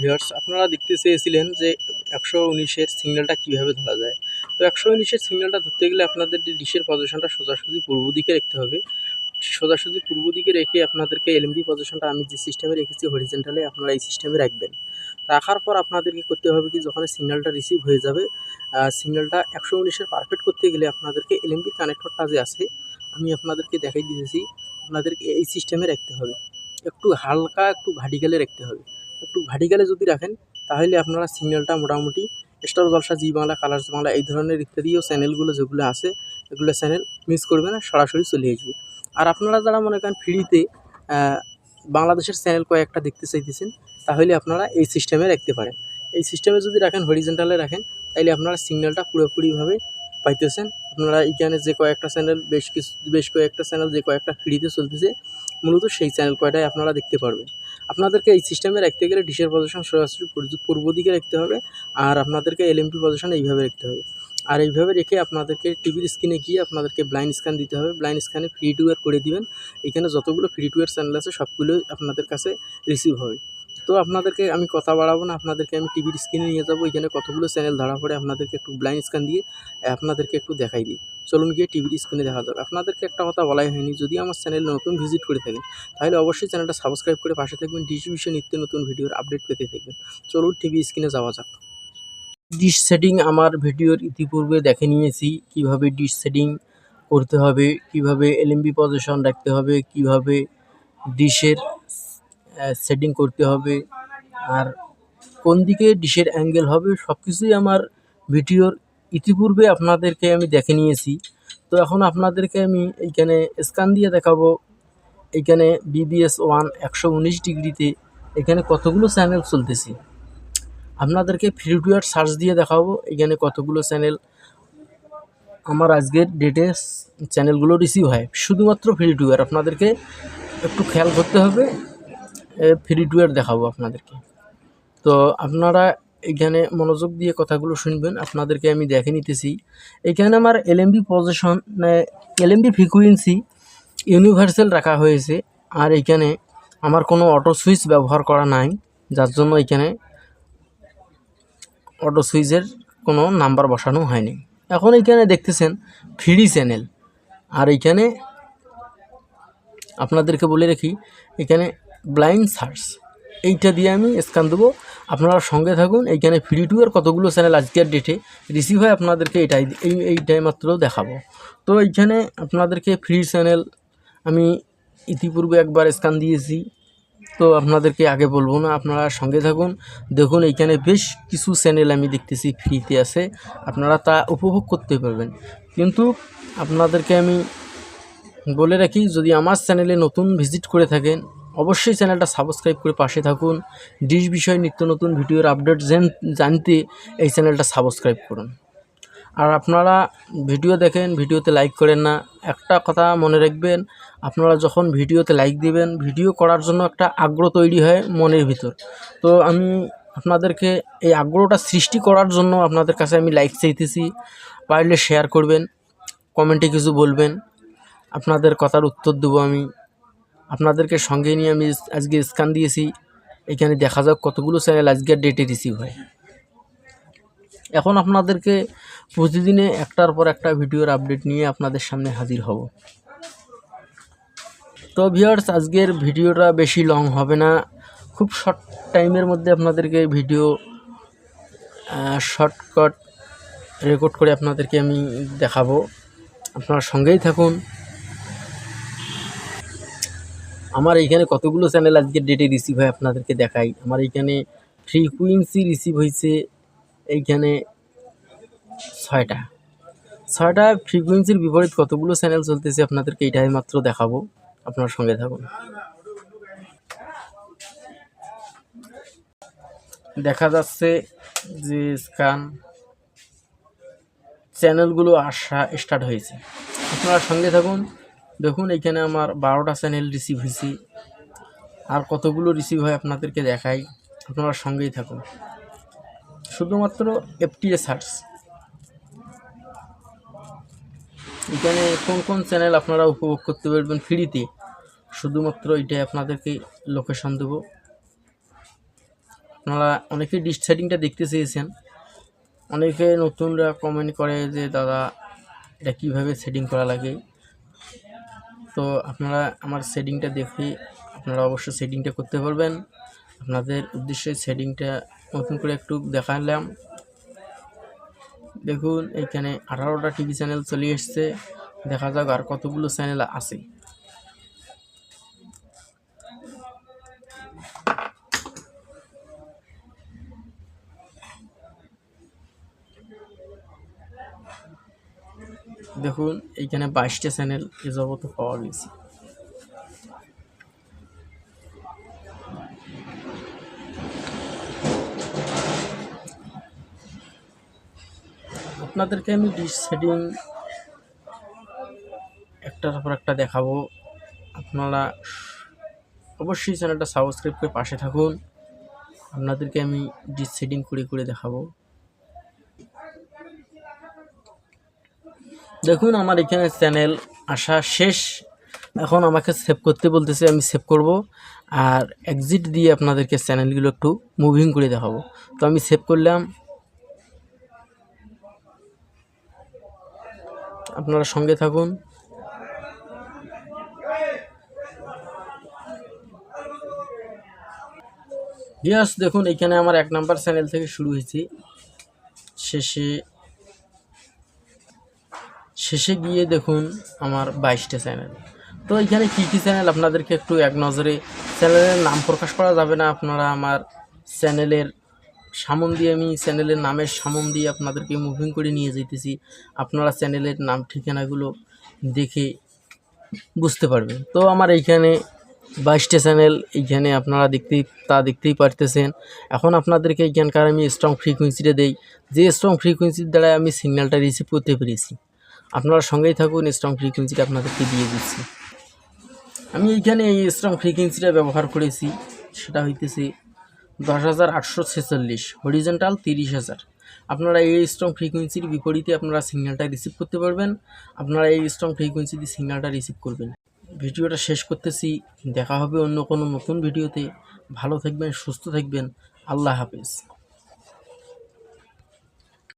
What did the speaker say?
Viewers আপনারা দেখতে চেয়েছিলেন যে একশো উনিশের সিগন্যালটা কীভাবে ধরা যায়। তো একশো উনিশের সিগন্যালটা ধরতে গেলে আপনাদের ডিশের পজিশনটা সোজাসুজি পূর্ব দিকে রাখতে হবে। সোজাসুজি পূর্ব দিকে রেখে আপনাদেরকে এলএমবি পজিশনটা আমি যে সিস্টেমে রেখেছি হরিজেন্টালে আপনারা এই সিস্টেমে রাখবেন। রাখার পর আপনাদেরকে করতে হবে কি যখন সিগন্যালটা রিসিভ হয়ে যাবে সিগন্যালটা একশো উনিশের পারফেক্ট করতে গেলে আপনাদেরকে এলএমবি কানেক্টরটা যে আছে, আমি আপনাদেরকে দেখাই দিয়েছি আপনাদেরকে এই সিস্টেমে রাখতে হবে। একটু হালকা, একটু ভাটিকালে রাখতে হবে। একটু ভাটিকালে যদি রাখেন, তাহলে আপনারা সিগন্যালটা মোটামুটি Star Jalsha, Zee Bangla, Colors Bangla এই ধরনের ইত্যাদিও চ্যানেলগুলো যেগুলো আছে, এগুলো চ্যানেল মিস করবে না, সরাসরি চলে আসবে। আর আপনারা যারা মনে করেন ফ্রিতে বাংলাদেশের চ্যানেল কয়েকটা দেখতে চাইতেছেন, তাহলে আপনারা এই সিস্টেমে রাখতে পারেন। এই সিস্টেমে যদি রাখেন হরিজেন্টালে রাখেন তাহলে আপনারা সিগন্যালটা পুরোপুরিভাবে পাইতেছেন। আপনারা এখানে যে কয়েকটা চ্যানেল বেশ কিছু, বেশ কয়েকটা চ্যানেল যে কয়েকটা ফ্রিতে চলতেছে, মূলত সেই চ্যানেল কয়টাই আপনারা দেখতে পারবেন। আপনাদেরকে এই সিস্টেমে রাখতে গেলে ডিশের পজিশন সরাসরি পূর্ব- দিকে রাখতে হবে আর আপনাদেরকে এলএমপি পজিশন এইভাবে রাখতে হবে। আর এইভাবে রেখে আপনাদেরকে টিভির স্ক্রিনে গিয়ে আপনাদেরকে ব্লাইন্ড স্ক্যান দিতে হবে। ব্লাইন্ড স্ক্যানে ফ্রি টু এয়ার করে দিবেন। এখানে যতগুলো ফ্রি টু এয়ার চ্যানেল আছে সবগুলোই আপনাদের কাছে রিসিভ হবে। তো আপনাদেরকে আমি কথা বাড়াবো না, আপনাদেরকে আমি টিভির স্ক্রিনে নিয়ে যাব, এখানে কতগুলো চ্যানেল ধরা পড়ে, আপনাদেরকে একটু ব্লাইন্ড স্ক্যান দিয়ে আপনাদেরকে একটু দেখাই দিই। চলুন গিয়ে টিভির স্ক্রিনে দেখা যাবে আপনাদেরকে একটা কথা বলাই হয়নি, যদি আমার চ্যানেল নতুন ভিজিট করে থাকেন, তাহলে অবশ্যই চ্যানেলটা সাবস্ক্রাইব করে পাশে থাকবেন বিষয়ে নিত্য নতুন ভিডিওর আপডেট পেতে থাকবেন। চলুন টিভি স্ক্রিনে যাওয়া যাক। ডিশ সেটিং আমার ভিডিওর ইতিপূর্বে দেখে নিয়েছি, কীভাবে ডিশ সেটিং করতে হবে, কীভাবে এলএমবি পজিশন রাখতে হবে, কীভাবে ডিশের সেটিং করতে হবে। আর কোন দিকে ডিশের অ্যাঙ্গেল হবে সব কিছুই আমার ভিডিওর ইতিপূর্বে আপনাদেরকে আমি দেখে নিয়েছি। তো এখন আপনাদেরকে আমি এইখানে স্ক্যান দিয়ে দেখাবো। এইখানে বিবিএস ওয়ান একশো উনিশ ডিগ্রিতে এখানে কতগুলো চ্যানেল চলতেছে। আপনাদেরকে ফ্রি টু এয়ার সার্চ দিয়ে দেখাবো এখানে কতগুলো চ্যানেল আমার আজকের ডেটে চ্যানেলগুলো রিসিভ হয়। শুধুমাত্র ফ্রি টু এয়ার আপনাদেরকে একটু খেয়াল করতে হবে। ফ্রি টু এয়ার দেখাবো আপনাদেরকে। তো আপনারা এখানে মনোযোগ দিয়ে কথাগুলো শুনবেন, আপনাদেরকে আমি দেখে নিতেছি। এখানে আমার LMB position LMB frequency universal রাখা হয়েছে, আর এখানে আমার কোনো অটো সুইচ ব্যবহার করা নাই, যার জন্য এখানে অটো সুইচের কোনো নাম্বার বসানো হয়নি। এখন এইখানে দেখতেছেন ফ্রি চ্যানেল আর এইখানে আপনাদেরকে বলে রাখি, এখানে ব্লাইন্ড সার্চ এইটা দিয়ে আমি স্ক্যান দেবো। আপনারা সঙ্গে থাকুন। এইখানে ফ্রি টু এর কতগুলো চ্যানেল আজকের ডেটে রিসিভ হয় আপনাদেরকে এটাই এই, এইটাই মাত্র দেখাবো। তো এইখানে আপনাদেরকে ফ্রি চ্যানেল আমি ইতিপূর্বে একবার স্ক্যান দিয়েছি। তো আপনাদেরকে আগে বলব না, আপনারা সঙ্গে থাকুন। দেখুন, এইখানে বেশ কিছু চ্যানেল আমি দেখতেছি ফ্রিতে আছে। আপনারা তা উপভোগ করতে পারবেন। কিন্তু আপনাদেরকে আমি বলে রাখি, যদি আমার চ্যানেলে নতুন ভিজিট করে থাকেন অবশ্যই চ্যানেলটা সাবস্ক্রাইব করে পাশে থাকুন। ডিশ বিষয়ে নিত্য নতুন ভিডিওর আপডেট জানতে এই চ্যানেলটা সাবস্ক্রাইব করুন। আর আপনারা ভিডিও দেখেন, ভিডিওতে লাইক করেন না, একটা কথা মনে রাখবেন, আপনারা যখন ভিডিওতে লাইক দিবেন, ভিডিও করার জন্য একটা আগ্রহ তৈরি হয় মনের ভিতর। তো আমি আপনাদেরকে এই আগ্রহটা সৃষ্টি করার জন্য আপনাদের কাছে আমি লাইক চাইতেছি, পারলে শেয়ার করবেন, কমেন্টে কিছু বলবেন, আপনাদের কথার উত্তর দেবো আমি। আপনাদেরকে সঙ্গে নিয়ে আমি আজকে স্ক্যান দিয়েছি। এখানে দেখা যাক কতগুলো চ্যানেল আজকের ডেটে রিসিভ হয়। এখন আপনাদেরকে প্রতিদিনে একটার পর একটা ভিডিওর আপডেট নিয়ে আপনাদের সামনে হাজির হব। তো ভিউয়ার্স আজকের ভিডিওটা বেশি লং হবে না। খুব শর্ট টাইমের মধ্যে আপনাদেরকে ভিডিও শর্টকাট রেকর্ড করে আপনাদেরকে আমি দেখাবো। আপনারা সঙ্গেই থাকুন। আমার এইখানে কতগুলো চ্যানেল আজকের ডেটে রিসিভ হয় আপনাদেরকে দেখাই। আমার এইখানে ফ্রিকুয়েন্সি রিসিভ হয়েছে, এইখানে ছয়টা। ছয়টা ফ্রিকুয়েন্সির বিপরীত কতগুলো চ্যানেল চলতেছে আপনাদেরকে এইটাই মাত্র দেখাবো। আপনার সঙ্গে থাকুন। দেখা যাচ্ছে যে স্ক্যান চ্যানেলগুলো আসা স্টার্ট হয়েছে। আপনারা সঙ্গে থাকুন। দেখুন, এখানে আমার বারোটা চ্যানেল রিসিভ হয়েছে। আর কতগুলো রিসিভ হয় আপনাদেরকে দেখাই। আপনারা সঙ্গেই থাকুন। শুধুমাত্র এফটিএ সার্চ এখানে কোন কোন চ্যানেল আপনারা উপভোগ করতে পারবেন ফ্রিতে শুধুমাত্র এটাই আপনাদেরকে লোকেশন দেব। আপনারা অনেকে ডিশ দেখতে চেয়েছেন। অনেকে নতুনরা কমেন্ট করে যে, দাদা, এটা কীভাবে সেটিং করা লাগে? তো আপনারা আমার সেটিংটা দেখি আপনারা অবশ্যই সেটিংটা করতে পারবেন। আপনাদের উদ্দেশ্যে সেটিংটা নতুন করে একটু দেখালাম। দেখুন, এখানে আঠারোটা টিভি চ্যানেল চলে এসছে। দেখা যাক আর কতগুলো চ্যানেল আছে। দেখুন, এইখানে বাইশটা চ্যানেল এ যাবত পাওয়া গেছে। আপনাদেরকে আমি ডিশ সেটিং একটার পর একটা দেখাবো। আপনারা অবশ্যই চ্যানেলটা সাবস্ক্রাইব করে পাশে থাকুন। আপনাদেরকে আমি ডিশ সেটিং করে করে দেখাবো। দেখুন আমার এখানে চ্যানেল আসা শেষ। এখন আমাকে সেভ করতে বলতেছে, আমি সেভ করব। আর এক্সিট দিয়ে আপনাদেরকে চ্যানেলগুলো একটু মুভিং করে দেখাবো। তো আমি সেভ করলাম। আপনারা সঙ্গে থাকুন। ইয়াস দেখুন, এখানে আমার এক নাম্বার চ্যানেল থেকে শুরু হয়েছে। শেষে শেষে গিয়ে দেখুন আমার বাইশটা চ্যানেল তো এখানে কী কী চ্যানেল আপনাদেরকে একটু এক নজরে চ্যানেলের নাম প্রকাশ করা যাবে না। আপনারা আমার চ্যানেলের সামন দিয়ে, আমি চ্যানেলের নামের সামন দিয়ে আপনাদেরকে মুভিং করে নিয়ে যেতেছি আপনারা চ্যানেলের নাম ঠিকানাগুলো দেখে বুঝতে পারবেন। তো আমার এইখানে বাইশটা চ্যানেল এইখানে আপনারা দেখতেই, তা দেখতেই পারতেছেন। এখন আপনাদেরকে এইখানকার আমি স্ট্রং ফ্রিকুয়েন্সিটা দেই। যে স্ট্রং ফ্রিকুয়েন্সির দ্বারা আমি সিগন্যালটা রিসিভ করতে পেরেছি। আপনারা সঙ্গেই থাকুন স্ট্রং ফ্রিকুয়েন্সিটা আপনাদেরকে দিয়ে দিচ্ছি। আমি এইখানে এই স্ট্রং ফ্রিকুয়েন্সিটা ব্যবহার করেছি, সেটা হইতেছে দশ হাজার আটশো ছেচল্লিশ হরিজেন্টাল তিরিশ হাজার। আপনারা এই স্ট্রং ফ্রিকুয়েন্সির বিপরীতে আপনারা সিগন্যালটা রিসিভ করতে পারবেন, আপনারা এই স্ট্রং ফ্রিকুয়েন্সি দিয়ে সিগন্যালটা রিসিভ করবেন। ভিডিওটা শেষ করতেছি, দেখা হবে অন্য কোনো নতুন ভিডিওতে। ভালো থাকবেন, সুস্থ থাকবেন, আল্লাহ হাফেজ।